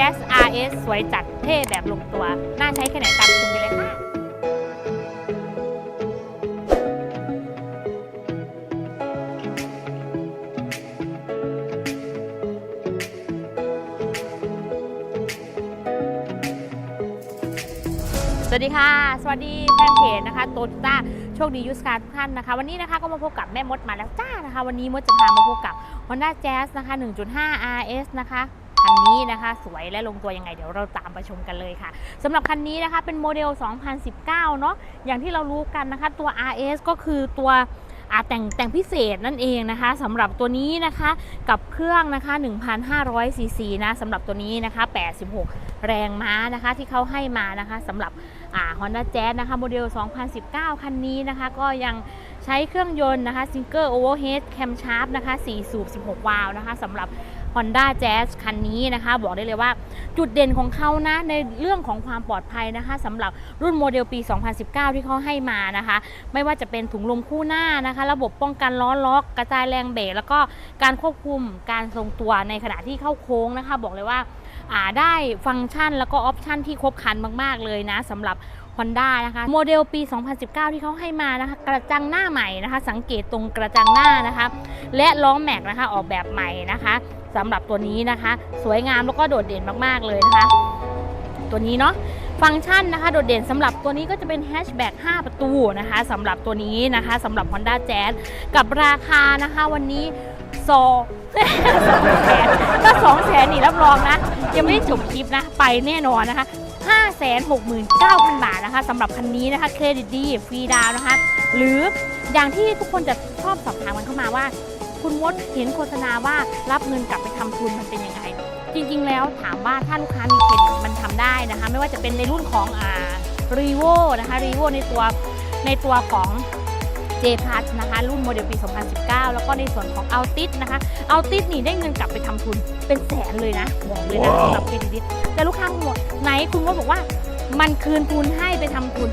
Jazz RS สวยจัดเท่แบบลงตัว น่าใช้แค่ไหนตามชมกันเลยค่ะสวัสดีค่ะ สวัสดีแฟนเพจนะคะโตโยต้าโชคดียูสการทุกท่านนะคะ วันนี้นะคะก็มาพบกับแม่มดมาแล้วจ้านะคะ วันนี้มดจะพามาพบกับ Honda Jazz นะคะ 1.5 RS นะคะ คันนี้นะคะ สวยและลงตัวยังไงเดี๋ยวเราตามไปชมกันเลยค่ะสำหรับคันนี้นะคะเป็นโมเดล 2019 เนาะอย่างที่เรารู้กันนะคะตัว RS ก็คือตัวอ่าแต่งแต่งพิเศษนั่นเองนะคะสำหรับตัวนี้นะคะกับเครื่องนะคะ1,500ซีซีนะสำหรับตัวนี้นะคะ 86 แรงม้านะคะที่เขาให้มานะคะสำหรับอ่า Honda Jazz นะคะโมเดล 2019 คันนี้นะคะ ก็ยังใช้เครื่องยนต์นะคะ Single Overhead Camshaft นะคะ4สูบ 16 วาล์วนะคะสำหรับ Honda Jazz คันนี้นะคะ บอกได้เลยว่าจุดเด่นของเขานะในเรื่องของความปลอดภัยนะคะสำหรับรุ่นโมเดลปี 2019 ที่เขาให้มานะคะ ไม่ว่าจะเป็นถุงลมคู่หน้านะคะ ระบบป้องกันล้อล็อก กระจายแรงเบรกแล้วก็การควบคุมการทรงตัวในขณะที่เข้าโค้งนะคะ บอกเลยว่าาได้ฟังก์ชันแล้วก็ออปชันที่ครบครันมาก ๆ เลยนะสำหรับ Honda นะคะโมเดลปี 2019 ที่เขาให้มานะคะ กระจังหน้าใหม่นะคะ สังเกตตรงกระจังหน้านะคะ และล้อแม็กนะคะออกแบบใหม่นะคะ สำหรับตัวนี้นะคะ สวยงามแล้วก็โดดเด่นมากๆเลยนะคะ ตัวนี้เนาะฟังก์ชันนะคะ โดดเด่นสำหรับตัวนี้ก็จะเป็นแฮชแบ็ก5ประตูนะคะสำหรับตัวนี้นะคะสำหรับ Honda Jazz กับราคานะคะวันนี้โซสองแสนถ้าสองแสนนี่รับรองนะ ยังไม่ได้จบคลิปนะ ไปแน่นอนนะคะ5 6 9 0 0 0 บาทนะคะสำหรับคันนี้นะคะเครดิตดีฟรีดาวน์นะคะ หรืออย่างที่ทุกคนจะชอบสอบถามกันเข้ามาว่า คุณมดเห็นโฆษณาว่ารับเงินกลับไปทำทุนมันเป็นยังไง จริง ๆ แล้วถามว่าถ้าลูกค้ามีเครดิตมันทำได้นะคะ ไม่ว่าจะเป็นในรุ่นของอ่ารีโวนะคะรีโวในตัวในตัวของ J p l u s นะคะ รุ่นโมเดลปี 2019 แล้วก็ในส่วนของ a l t i s นะคะ a l t i s นี่ได้เงินกลับไปทำทุนเป็นแสนเลยนะบอกเลยนะสำหรับเครดิตดีแต่ลูกค้าคุณบอกไหนคุณก็บอกว่า มันคืนทุนให้ไปทำทุน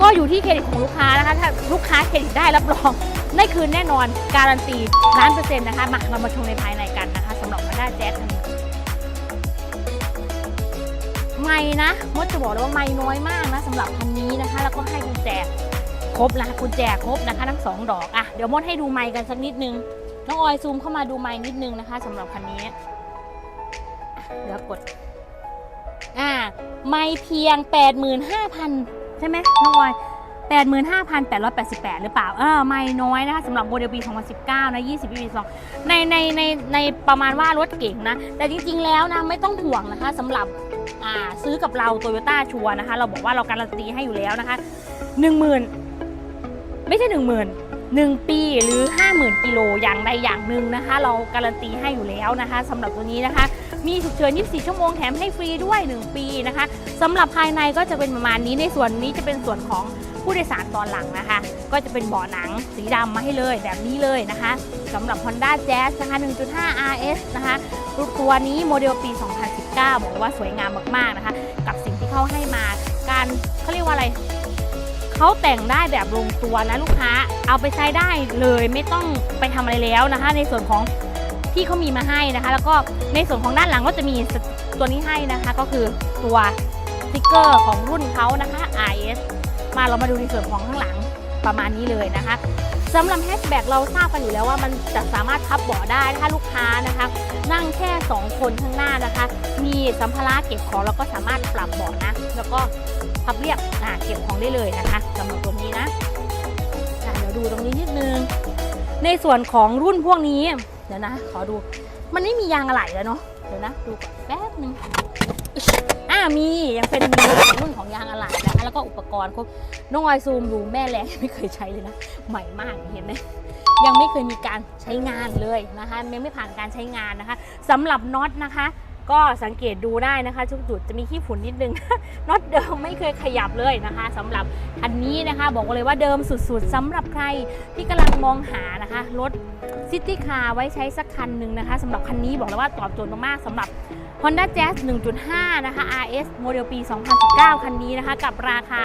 ก็อยู่ที่เครดิตของลูกค้านะคะ ถ้าลูกค้าเครดิตได้รับรอง ได้คืนแน่นอนการันตีล้านเปอร์เซ็นต์นะคะมาเรามาชมในภายในกันนะคะสำหรับ Honda Jazz คันนี้ไม่นะมดจะบอกเลยว่าไม่น้อยมากนะสำหรับคันนี้นะคะ แล้วก็ให้กุญแจครบนะคะกุญแจครบนะคะทั้งสองดอกอะเดี๋ยวมดให้ดูไมค์กันสักนิดนึงน้องออยซูมเข้ามาดูไมค์นิดนึงนะคะสำหรับคันนี้เดี๋ยวกดอ่าไมค์เพียง 85,000 ใช่ไหมน้องออย 85,888 หรือเปล่า เออ ไม่น้อยนะคะสำหรับโมเดลปี 2019 นะ 20ปี2ในในในในประมาณว่ารถเก่งนะ แต่จริง ๆ แล้วนะ ไม่ต้องห่วงนะคะสำหรับอ่าซื้อกับเราโตโยต้าชัวนะคะ เราบอกว่าเราการันตีให้อยู่แล้วนะคะ 10,000 ไม่ใช่ 10,000 1 ปีหรือ 50,000 กิโลอย่างใดอย่างหนึ่งนะคะ เราการันตีให้อยู่แล้วนะคะสำหรับตัวนี้นะคะ มีฉุกเฉิน 24 ชั่วโมงแถมให้ฟรีด้วย 1 ปีนะคะสำหรับภายในก็จะเป็นประมาณนี้ในส่วนนี้จะเป็นส่วนของ ผู้โดยสารตอนหลังนะคะ ก็จะเป็นเบาะหนังสีดำมาให้เลยแบบนี้เลยนะคะสำหรับ Honda Jazz นะคะ 1.5 RS นะคะรูปตัวนี้โมเดลปี 2019 บอกเลยว่าสวยงามมากๆนะคะ กับสิ่งที่เขาให้มาการเขาเรียกว่าอะไรเขาแต่งได้แบบลงตัวนะลูกค้าเอาไปใช้ได้เลยไม่ต้องไปทำอะไรแล้วนะคะ ในส่วนของที่เขามีมาให้นะคะ แล้วก็ในส่วนของด้านหลังก็จะมีตัวนี้ให้นะคะ ก็คือตัวสติกเกอร์ของรุ่นเขานะคะ RS มาเรามาดูในส่วนของข้างหลังประมาณนี้เลยนะคะสำหรับแฮชแบ็กเราทราบกันอยู่แล้วว่ามันจะสามารถพับเบาะได้ถ้าลูกค้านะคะ นั่งแค่ 2 คนข้างหน้านะคะ มีสัมภาระเก็บของแล้วก็สามารถปรับเบาะนะ แล้วก็พับเรียบเก็บของได้เลยนะคะสำหรับตัวนี้นะอะเดี๋ยวดูตรงนี้นิดนึง ในส่วนของรุ่นพวกนี้เดี๋ยวนะ ขอดูมันไม่มียางอะไหล่แล้วเนาะ เดี๋ยวนะ ดูแป๊บนึงอ่ามียังเป็นมีรุ่นของยางอะไหล่นะคะแล้วก็อุปกรณ์ครบน้องออยซูมดูแม่แรงไม่เคยใช้เลยนะ ใหม่มากเห็นไหมยังไม่เคยมีการใช้งานเลยนะคะยังไม่ผ่านการใช้งานนะคะสำหรับน็อตนะคะ ก็สังเกตดูได้นะคะทุกจุดจะมีขี้ฝุ่นนิดนึงน็อตเดิมไม่เคยขยับเลยนะคะสำหรับอันนี้นะคะ บอกเลยว่าเดิมสุดๆสำหรับใครที่กำลังมองหานะคะรถซิตี้คาร์ไว้ใช้สักคันหนึ่งนะคะสำหรับคันนี้บอกเลยว่าตอบโจทย์มากๆสำหรับ Honda Jazz 1.5 นะคะ RS โมเดลปี 2019 คันนี้นะคะ กับราคา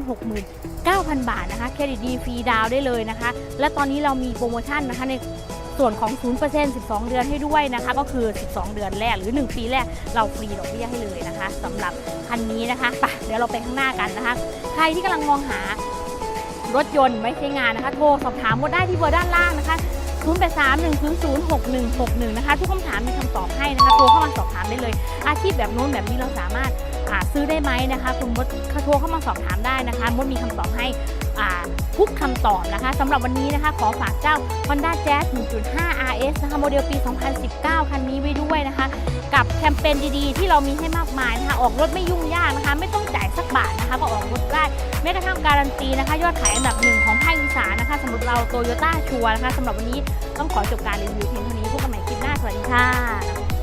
569,000 บาทนะคะ เครดิตดีฟรีดาวน์ได้เลยนะคะ และตอนนี้เรามีโปรโมชั่นนะคะใน ส่วนของ 0% 12 เดือนให้ด้วยนะคะ ก็คือ 12 เดือนแรกหรือ 1 ปีแรก เราฟรีดอกเบี้ยให้เลยนะคะสำหรับคันนี้นะคะไปเดี๋ยวเราไปข้างหน้ากันนะคะ ใครที่กำลังมองหารถยนต์ไว้ใช้งานนะคะ โทรสอบถามมดได้ที่เบอร์ด้านล่างนะคะ0 8 3 1 0 0 6 1 6 1 นะคะ ทุกคำถามมีคำตอบให้นะคะ โทรเข้ามาสอบถามได้เลย อาชีพแบบโน้นแบบนี้เราสามารถ่าซื้อได้ไหมนะคะ คุณมดโทรเข้ามาสอบถามได้นะคะมดมีคำตอบให้อ่าทุกคำตอบนะคะสำหรับวันนี้นะคะ ขอฝากเจ้า Honda Jazz 1.5 RS นะคะโมเดลปี 2019 คันนี้ไว้ด้วยนะคะ กับแคมเปญดีๆ ที่เรามีให้มากมายนะคะออกรถไม่ยุ่งยากนะคะ ไม่ต้องจ่ายสักบาทนะคะก็ออกรถได้แม้กระทั่งการันตีนะคะ ยอดขายอันดับหนึ่งของภาคอีสานนะคะสำหรับเราโตโยต้าชัวนะคะสำหรับวันนี้ต้องขอจบการรีวิวเพียงเท่านี้พบกันใหม่คลิปหน้าสวัสดีค่ะ